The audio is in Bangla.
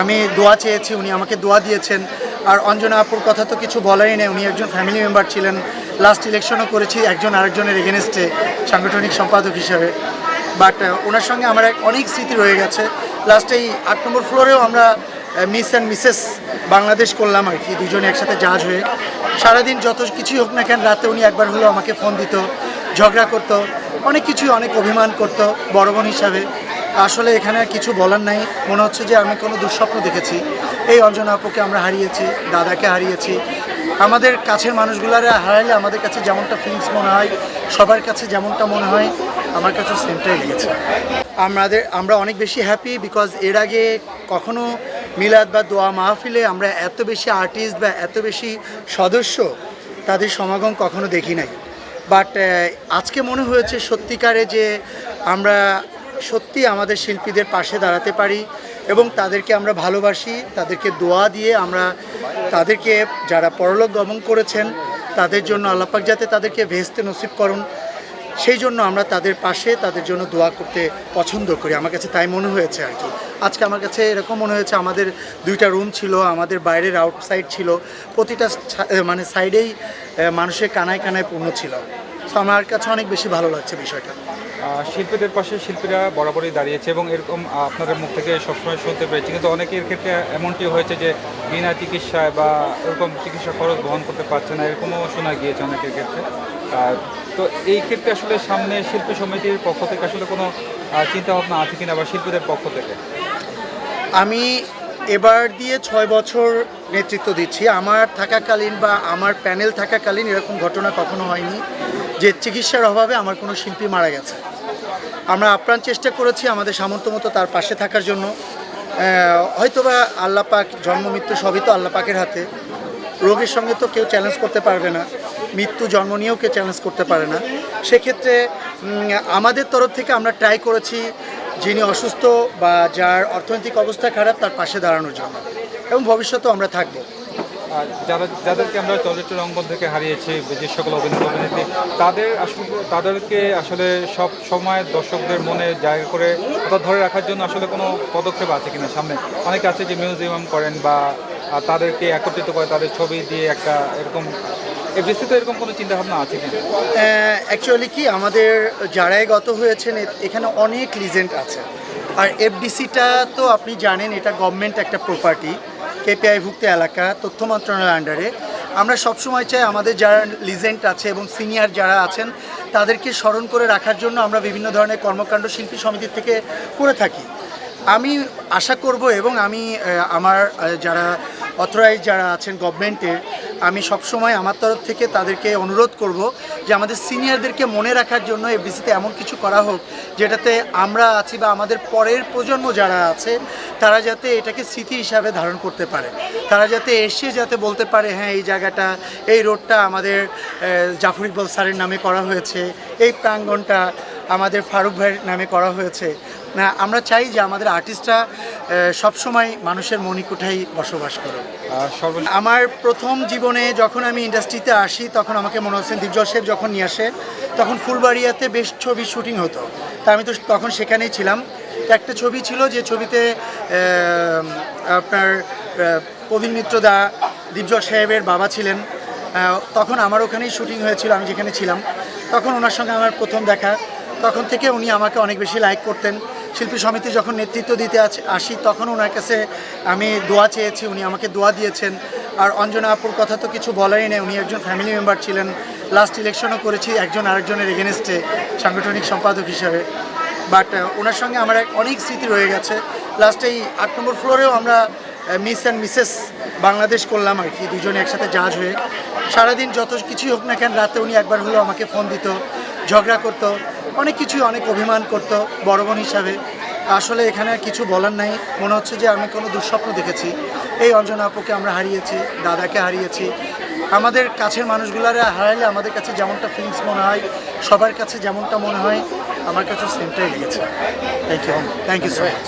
আমি দোয়া চেয়েছি, উনি আমাকে দোয়া দিয়েছেন। আর অঞ্জনা আপুর কথা তো কিছু বলারই নেই, উনি একজন ফ্যামিলি মেম্বার ছিলেন। লাস্ট ইলেকশনও করেছি, একজন আরেকজনের এগেনস্টে সাংগঠনিক সম্পাদক হিসেবে। বাট ওনার সঙ্গে আমার এক অনেক স্মৃতি রয়ে গেছে। লাস্ট এই আট নম্বর ফ্লোরেও আমরা মিস অ্যান্ড মিসেস বাংলাদেশ করলাম আর কি, দুজনে একসাথে জাহাজ হয়ে। সারাদিন যত কিছুই হোক না কেন, রাতে উনি একবার হলেও আমাকে ফোন দিত, ঝগড়া করতো, অনেক কিছুই অনেক অভিমান করতো, বড় বোন হিসাবে। আসলে এখানে কিছু বলার নাই। মনে হচ্ছে যে আমি কোনো দুঃস্বপ্ন দেখেছি। এই অঞ্জনা আপুকে আমরা হারিয়েছি, দাদাকে হারিয়েছি। আমাদের কাছের মানুষগুলারে হারাইলে আমাদের কাছে যেমনটা ফিলিংস মনে হয়, সবার কাছে যেমনটা মনে হয়, আমার কাছে সেমটাই লেগেছে। আমাদের, আমরা অনেক বেশি হ্যাপি বিকজ এর আগে কখনো মিলাদ বা দোয়া মাহফিলে আমরা এত বেশি আর্টিস্ট বা এত বেশি সদস্য তাদের সমাগম কখনো দেখি নাই। বাট আজকে মনে হয়েছে সত্যিকারে যে আমরা সত্যি আমাদের শিল্পীদের পাশে দাঁড়াতে পারি এবং তাদেরকে আমরা ভালোবাসি, তাদেরকে দোয়া দিয়ে আমরা তাদেরকে যারা পরলোক গমন করেছেন, তাদের জন্য আল্লাপাক যাতে তাদেরকে ভেস্তে নসিব করুন। সেই জন্য আমরা তাদের পাশে তাদের জন্য দোয়া করতে পছন্দ করি। আমার কাছে তাই মনে হয়েছে আর কি। আজকে আমার কাছে এরকম মনে হয়েছে, আমাদের দুইটা রুম ছিল, আমাদের বাইরের আউটসাইড ছিল, প্রতিটা মানে সাইডেই মানুষের কানায় কানায় পূর্ণ ছিল। তো আমার কাছে অনেক বেশি ভালো লাগছে বিষয়টা। শিল্পীদের পাশে শিল্পীরা বরাবরই দাঁড়িয়েছে এবং এরকম আপনাদের মুখ থেকে সবসময় শুনতে পেরেছি কিন্তু অনেকের ক্ষেত্রে এমনটি হয়েছে যে বিনা চিকিৎসায় বা এরকম চিকিৎসা খরচ বহন করতে পারছে না এরকমও শোনা গিয়েছে অনেকের ক্ষেত্রে। তো এই ক্ষেত্রে আসলে সামনে শিল্পী সমিতির পক্ষ থেকে আসলে কোনো চিন্তা ভাবনা আছে কিনা বা শিল্পীদের পক্ষ থেকে? আমি এবার দিয়ে ছয় বছর নেতৃত্ব দিচ্ছি। আমার থাকাকালীন বা আমার প্যানেল থাকাকালীন এরকম ঘটনা কখনো হয়নি। যে চিকিৎসার অভাবে আমার কোনো শিল্পী মারা গেছে। আমরা আপ্রাণ চেষ্টা করেছি আমাদের সামর্থ্য মতো তার পাশে থাকার জন্য। হয়তোবা আল্লাহ পাক জন্ম, মৃত্যু সবই তো আল্লাহ পাকের হাতে। রোগের সঙ্গে তো কেউ চ্যালেঞ্জ করতে পারবে না। মৃত্যু, জন্ম নিয়েও কেউ চ্যালেঞ্জ করতে পারে না। সেক্ষেত্রে আমাদের তরফ থেকে আমরা ট্রাই করেছি যিনি অসুস্থ বা যার অর্থনৈতিক অবস্থা খারাপ তার পাশে দাঁড়ানোর জন্য। এবং ভবিষ্যতেও আমরা থাকব। যারা, যাদেরকে আমরা চলচ্চিত্র অঙ্গন থেকে হারিয়েছি, যে সকল অভিনেতা, অভিনেত্রী, তাদের আসলে, তাদেরকে আসলে সব সময় দর্শকদের মনে জায়গা করে, অর্থাৎ ধরে রাখার জন্য আসলে কোনো পদক্ষেপ আছে কিনা সামনে? অনেকে আছে যে মিউজিয়াম করেন বা তাদেরকে একত্রিত করে তাদের ছবি দিয়ে একটা এরকম, এ বিস্তৃত এরকম কোনো চিন্তা ভাবনা আছে কিনা? অ্যাকচুয়ালি কি, আমাদের যারাই গত হয়েছেন এখানে অনেক লিজেন্ড আছে। আর এফডিসিটা তো আপনি জানেন, এটা গভর্নমেন্ট একটা প্রপার্টি কেপিআইভুক্ত এলাকা, তথ্য মন্ত্রণালয়ের আন্ডারে আমরা সবসময় চাই আমাদের যারা লিজেন্ট আছে এবং সিনিয়র যারা আছেন, তাদেরকে স্মরণ করে রাখার জন্য আমরা বিভিন্ন ধরনের কর্মকাণ্ড শিল্পী সমিতির থেকে করে থাকি। আমি আশা করব এবং আমি আমার যারা অথরাইজ যারা আছেন গভর্নমেন্টের আমি সবসময় আমার তরফ থেকে তাদেরকে অনুরোধ করব যে আমাদের সিনিয়রদেরকে মনে রাখার জন্য এফডিসিতে এমন কিছু করা হোক যেটাতে আমরা আছি বা আমাদের পরের প্রজন্ম যারা আছে, তারা যাতে এটাকে স্মৃতি হিসাবে ধারণ করতে পারে। তারা যাতে এসে যাতে বলতে পারে হ্যাঁ এই জায়গাটা, এই রোডটা আমাদের জাফর ইকবাল স্যারের নামে করা হয়েছে, এই প্রাঙ্গণটা আমাদের ফারুক ভাইয়ের নামে করা হয়েছে। না আমরা চাই যে আমাদের আর্টিস্টরা সবসময় মানুষের মণিকুঠাই বসবাস করে আর আমার প্রথম জীবনে যখন আমি ইন্ডাস্ট্রিতে আসি তখন আমাকে মনে হচ্ছে দীপজল শেখ যখন নিয়ে আসে তখন ফুলবাড়িয়াতে বেশ ছবি শুটিং হতো। তা আমি তো তখন সেখানেই ছিলাম। একটা ছবি ছিল যে ছবিতে আপনার প্রবীণ মিত্র দা দীপজল সাহেবের বাবা ছিলেন। তখন আমার ওখানেই শুটিং হয়েছিল আমি যেখানে ছিলাম। তখন ওনার সঙ্গে আমার প্রথম দেখা। তখন থেকে উনি আমাকে অনেক বেশি লাইক করতেন। শিল্পী সমিতি যখন নেতৃত্ব দিতে আসি, তখন ওনার কাছে আমি দোয়া চেয়েছি, উনি আমাকে দোয়া দিয়েছেন। আর অঞ্জনা আপুর কথা তো কিছু বলারই নেই, উনি একজন ফ্যামিলি মেম্বার ছিলেন। লাস্ট ইলেকশনও করেছি একজন আরেকজনের এগেনস্টে সাংগঠনিক সম্পাদক হিসাবে। বাট ওনার সঙ্গে আমার অনেক স্মৃতি রয়ে গেছে। লাস্ট এই আট নম্বর ফ্লোরেও আমরা মিস অ্যান্ড মিসেস বাংলাদেশ করলাম আর কি, দুজনে একসাথে জাজ হয়ে। সারাদিন যত কিছুই হোক না কেন, রাতে উনি একবার হলেও আমাকে ফোন দিত, ঝগড়া করতো। অনেক কিছুই অনেক অভিমান করতো বড় বোন হিসাবে। আসলে এখানে আর কিছু বলার নাই। মনে হচ্ছে যে আমি কোনো দুঃস্বপ্ন দেখেছি। এই অঞ্জনা আপুকে আমরা হারিয়েছি, দাদাকে হারিয়েছি। আমাদের কাছের মানুষগুলারে হারাইলে আমাদের কাছে যেমনটা ফিলিংস মনে হয়, সবার কাছে যেমনটা মনে হয়, আমার কাছে সেমটাই লেগেছে। Thank you thank you so much